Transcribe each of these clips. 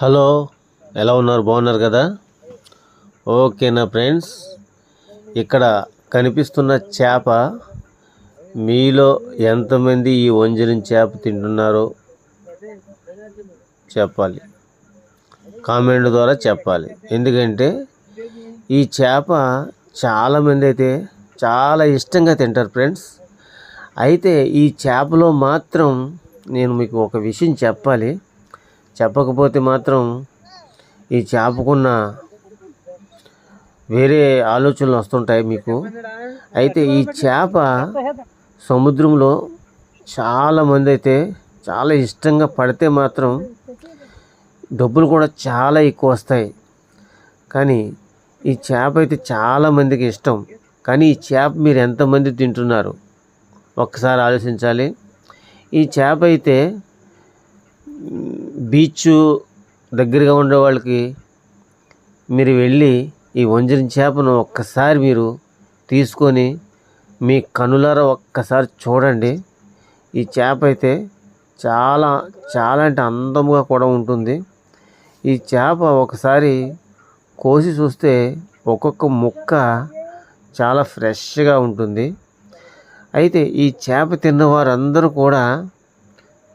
Hello ఎలా ఉన్నారు? బాగున్నారు కదా? ఓకేనా ఫ్రెండ్స్ ఇక్కడ కనిపిస్తున్న చేప మీలో ఎంతమంది ఈ వంజలిన చేప తింటున్నారో చెప్పాలి. కామెంట్ ద్వారా చెప్పాలి. ఎందుకంటే ఈ చేప చాలామంది అయితే చాలా ఇష్టంగా తింటారు ఫ్రెండ్స్. అయితే ఈ చేపలో మాత్రం నేను మీకు ఒక విషయం చెప్పాలి. చెప్పకపోతే మాత్రం ఈ చేపకున్న వేరే ఆలోచనలు వస్తుంటాయి మీకు. అయితే ఈ చేప సముద్రంలో చాలామంది అయితే చాలా ఇష్టంగా పడితే మాత్రం డబ్బులు కూడా చాలా ఎక్కువ వస్తాయి. కానీ ఈ చేప అయితే చాలామందికి ఇష్టం. కానీ ఈ చేప మీరు ఎంతమంది తింటున్నారు? ఒక్కసారి ఆలోచించాలి. ఈ చేప అయితే బీచ్ దగ్గరగా ఉండే వాళ్ళకి మీరు వెళ్ళి ఈ వంజరం చేపను ఒక్కసారి మీరు తీసుకొని మీ కనులారా ఒక్కసారి చూడండి. ఈ చేప అయితే చాలా చాలా అంటే అందముగా కూడా ఉంటుంది. ఈ చేప ఒకసారి కోసి చూస్తే ఒక్కొక్క ముక్క చాలా ఫ్రెష్గా ఉంటుంది. అయితే ఈ చేప తిన్న వారందరూ కూడా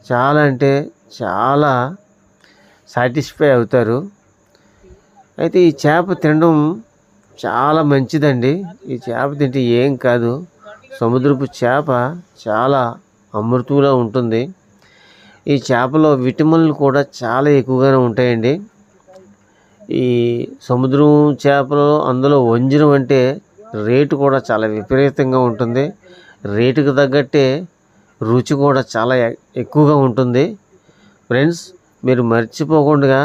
చాలా అంటే చాలా సాటిస్ఫై అవుతారు. అయితే ఈ చేప తినడం చాలా మంచిదండి. ఈ చేప తింటే ఏం కాదు. సముద్రపు చేప చాలా అమృతంలా ఉంటుంది. ఈ చేపలో విటమిన్లు కూడా చాలా ఎక్కువగానే ఉంటాయండి. ఈ సముద్రం చేపలు అందులో వంజరం అంటే రేటు కూడా చాలా విపరీతంగా ఉంటుంది. రేటుకు తగ్గట్టే రుచి కూడా చాలా ఎక్కువగా ఉంటుంది. ఫ్రెండ్స్ మీరు మర్చిపోకుండా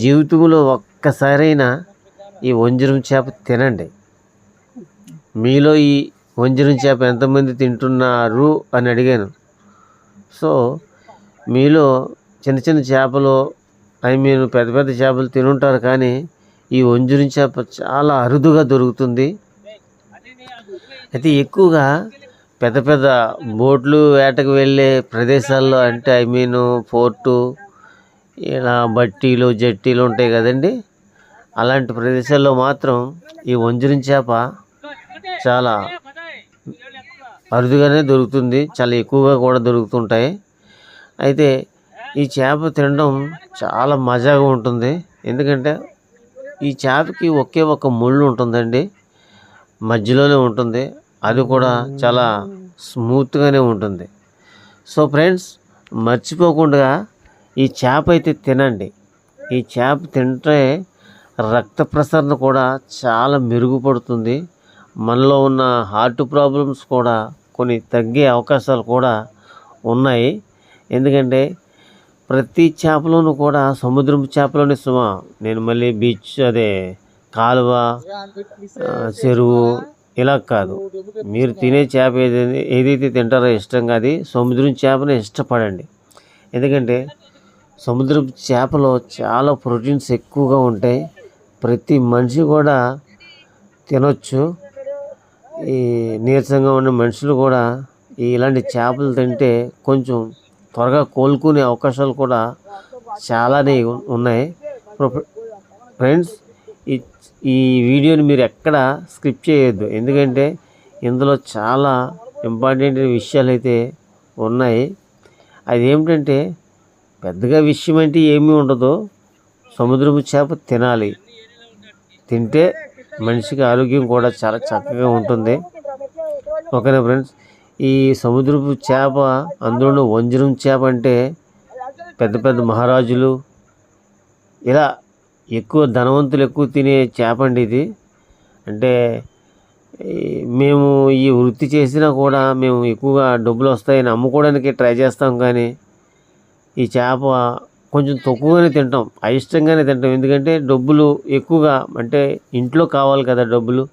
జీవితంలో ఒక్కసారైనా ఈ వంజరం చేప తినండి. మీలో ఈ వంజరం చేప ఎంతమంది తింటున్నారు అని అడిగాను. సో మీలో చిన్న చిన్న చేపలు ఐ మీన్ పెద్ద పెద్ద చేపలు తినుంటారు కానీ ఈ వంజరం చేప చాలా అరుదుగా దొరుకుతుంది. అయితే ఎక్కువగా పెద్ద పెద్ద బోట్లు వేటకు వెళ్ళే ప్రదేశాల్లో అంటే ఐ మీన్ పోర్టు ఇలా బట్టీలు జట్టీలు ఉంటాయి కదండి. అలాంటి ప్రదేశాల్లో మాత్రం ఈ వంజరం చేప చాలా అరుదుగానే దొరుకుతుంది. చాలా ఎక్కువగా కూడా దొరుకుతుంటాయి. అయితే ఈ చేప తినడం చాలా మజాగా ఉంటుంది. ఎందుకంటే ఈ చేపకి ఒకే ఒక ముళ్ళు ఉంటుందండి. మధ్యలోనే ఉంటుంది. అది కూడా చాలా స్మూత్గానే ఉంటుంది. సో ఫ్రెండ్స్ మర్చిపోకుండా ఈ చేప అయితే తినండి. ఈ చేప తింటే రక్త ప్రసరణ కూడా చాలా మెరుగుపడుతుంది. మనలో ఉన్న హార్ట్ ప్రాబ్లమ్స్ కూడా కొన్ని తగ్గే అవకాశాలు కూడా ఉన్నాయి. ఎందుకంటే ప్రతి చేపలోనూ కూడా సముద్రం చేపలోని సుమ. నేను మళ్ళీ బీచ్ అదే కాలువ చెరువు ఇలా కాదు. మీరు తినే చేప ఏదైతే ఏదైతే తింటారో ఇష్టంగా అది సముద్రం చేపని ఇష్టపడండి. ఎందుకంటే సముద్రపు చేపలో చాలా ప్రోటీన్స్ ఎక్కువగా ఉంటాయి. ప్రతి మనిషి కూడా తినొచ్చు. ఈ నీరసంగా ఉన్న మనుషులు కూడా ఇలాంటి చేపలు తింటే కొంచెం త్వరగా కోలుకునే అవకాశాలు కూడా చాలానే ఉన్నాయి. ఫ్రెండ్స్ ఈ ఈ వీడియోని మీరు ఎక్కడ స్కిప్ చేయొద్దు. ఎందుకంటే ఇందులో చాలా ఇంపార్టెంట్ విషయాలు అయితే ఉన్నాయి. అదేమిటంటే పెద్దగా విషయం అంటే ఏమీ ఉండదు. సముద్రపు చేప తినాలి. తింటే మనిషికి ఆరోగ్యం కూడా చాలా చక్కగా ఉంటుంది. ఓకేనా ఫ్రెండ్స్? ఈ సముద్రపు చేప అందులో వంజరం చేప అంటే పెద్ద పెద్ద మహారాజులు ఇలా ఎక్కువ ధనవంతులు ఎక్కువ తినే చేప అండి ఇది. అంటే మేము ఈ వృత్తి చేసినా కూడా మేము ఎక్కువగా డబ్బులు వస్తాయని అమ్ముకోవడానికి ట్రై చేస్తాం కానీ ఈ చేప కొంచెం తక్కువగానే తింటాం అయిష్టంగానే తింటాం. ఎందుకంటే డబ్బులు ఎక్కువగా అంటే ఇంట్లో కావాలి కదా డబ్బులు.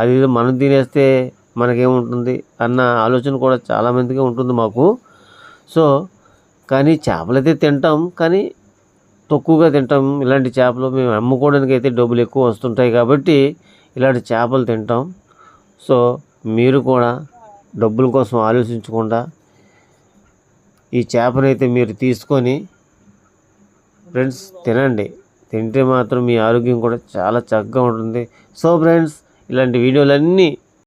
అది మనం తినేస్తే మనకేముంటుంది అన్న ఆలోచన కూడా చాలామందికి ఉంటుంది మాకు. సో కానీ చేపలైతే తింటాం కానీ తక్కువగా తింటాం. ఇలాంటి చేపలు మేము అమ్ముకోవడానికి అయితే డబ్బులు ఎక్కువ వస్తుంటాయి కాబట్టి ఇలాంటి చేపలు తింటాం. సో మీరు కూడా డబ్బుల కోసం ఆలోచించకుండా ఈ చేపనైతే మీరు తీసుకొని ఫ్రెండ్స్ తినండి. తింటే మాత్రం మీ ఆరోగ్యం కూడా చాలా చక్కగా ఉంటుంది. సో ఫ్రెండ్స్ ఇలాంటి వీడియోలన్నీ